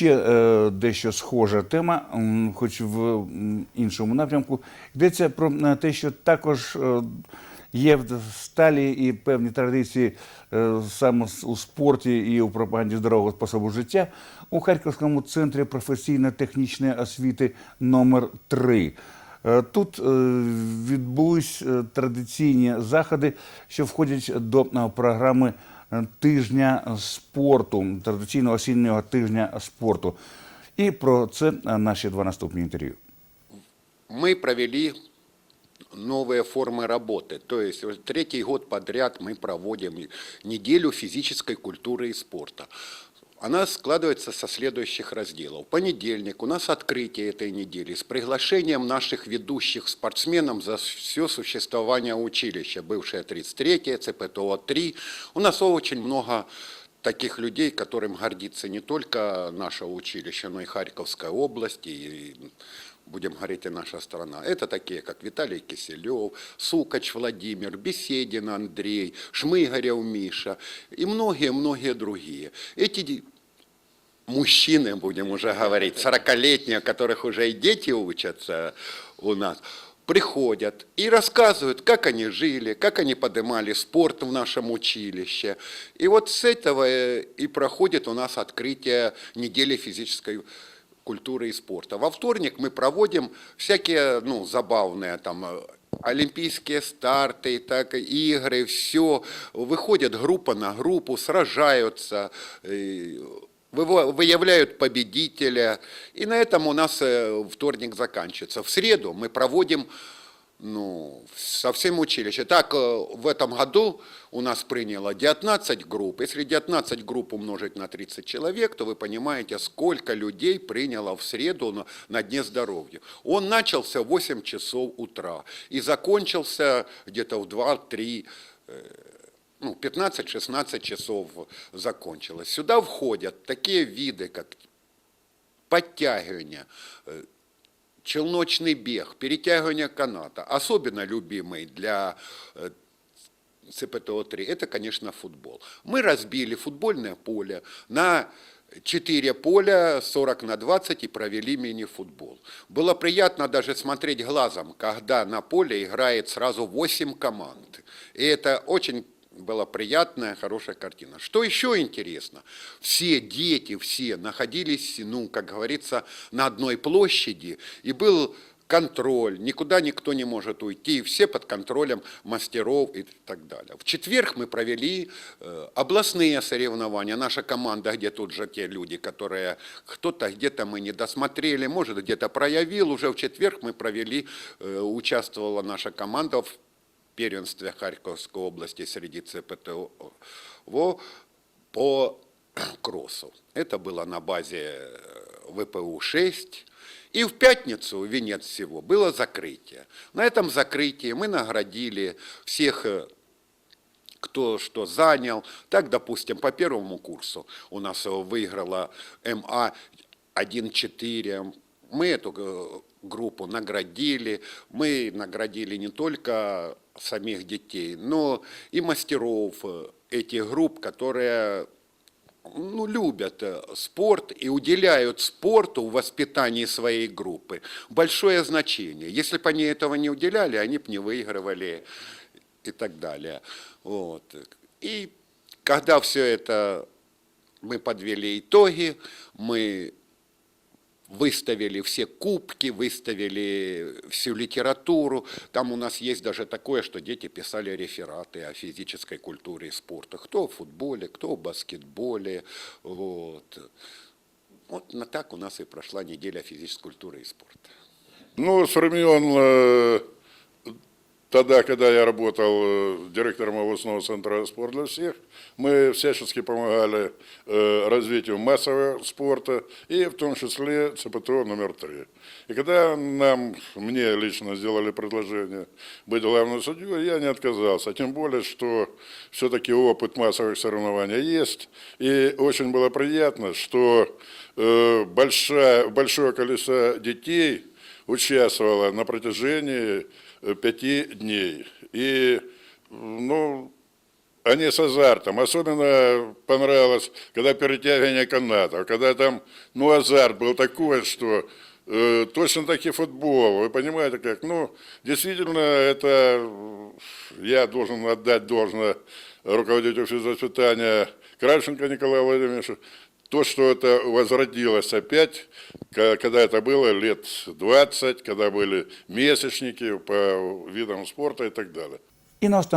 ще е, дещо схожа тема, хоч в іншому напрямку. Йдеться про е, те, що також е, є в сталі і певні традиції е, саме у спорті і у пропаганді здорового способу життя у Харківському центрі професійно-технічної освіти номер 3 Е, Тут відбулись традиційні заходи, що входять до програми тижня спорту, традиційного осіннього тижня спорту. І про це е, наші два наступні інтерв'ю. Мы провели новые формы работы. То есть вот третий год подряд мы проводим неделю физической культуры и спорта. Она складывается со следующих разделов. Понедельник у нас открытие этой недели с приглашением наших ведущих спортсменов за все существование училища. Бывшее 33-е, ЦПТО-3. У нас очень много таких людей, которым гордится не только наше училище, но и Харьковская область, и будем говорить, и наша страна. Это такие, как Виталий Киселев, Сукач Владимир, Беседин Андрей, Шмыгарев Миша и многие-многие другие. Эти мужчины, будем уже говорить, 40-летние, у которых уже и дети учатся у нас, приходят и рассказывают, как они жили, как они поднимали спорт в нашем училище. И вот с этого э, и проходит у нас открытие недели физической культуры и спорта. Во вторник мы проводим всякие, ну, забавные там э, олимпийские старты, так, игры, все. Выходит группа на группу, сражаются, э, выявляют победителя. И на этом у нас э, вторник заканчивается. В среду мы проводим ну, со всем училищем. Так, э, в этом году у нас приняло 19 групп. Если 19 групп умножить на 30 человек, то вы понимаете, сколько людей приняло в среду на Дне здоровья. Он начался в 8 часов утра и закончился где-то в 2-3 ну, 15-16 часов закончилось. Сюда входят такие виды, как подтягивание, э, челночный бег, перетягивание каната. Особенно любимый для э, ЦПТО-3 – это, конечно, футбол. Мы разбили футбольное поле на 4 поля 40 на 20 и провели мини-футбол. Было приятно даже смотреть глазом, когда на поле играет сразу 8 команд. И это очень была приятная, хорошая картина. Что еще интересно? Все дети, все находились, ну, как говорится, на одной площади, и был контроль, никуда никто не может уйти, все под контролем мастеров и так далее. В четверг мы провели э, областные соревнования. Наша команда, где тут же те люди, которые кто-то где-то мы не досмотрели, может где-то проявил, уже в четверг мы провели, э, участвовала наша команда в первенстве Харьковской области среди ЦПТО по кроссу. Это было на базе э, ВПУ-6. И в пятницу, венец всего, было закрытие. На этом закрытии мы наградили всех э, кто что занял. Так, допустим, по первому курсу у нас выиграла МА 1-4. Мы эту э, группу наградили. Мы наградили не только самих детей, но и мастеров э, этих групп, которые ну, любят э, спорт и уделяют спорту в воспитании своей группы большое значение. Если бы они этого не уделяли, они бы не выигрывали и так далее. Вот. И когда все это мы подвели итоги, мы выставили все кубки, выставили всю литературу. Там у нас есть даже такое, что дети писали рефераты о физической культуре и спорте. Кто в футболе, кто в баскетболе. Вот. Вот на так у нас и прошла неделя физической культуры и спорта. Ну, с времен э, тогда, когда я работал э, директором областного центра «Спорт для всех», мы всячески помогали э, развитию массового спорта и в том числе ЦПТО номер три. И когда нам, мне лично сделали предложение быть главным судьей, я не отказался. Тем более, что все-таки опыт массовых соревнований есть. И очень было приятно, что э, большое количество детей участвовала на протяжении пяти дней. И, ну, они с азартом. Особенно понравилось, когда перетягивание канатов, когда там, ну, азарт был такой, что э, точно таки футбол. Вы понимаете, как, ну, действительно, это э, я должен отдать должное руководителю физвоспитания Кравченко Николаю Владимировичу, то, что это возродилось опять, когда это было лет 20, когда были месячники по видам спорта и так далее.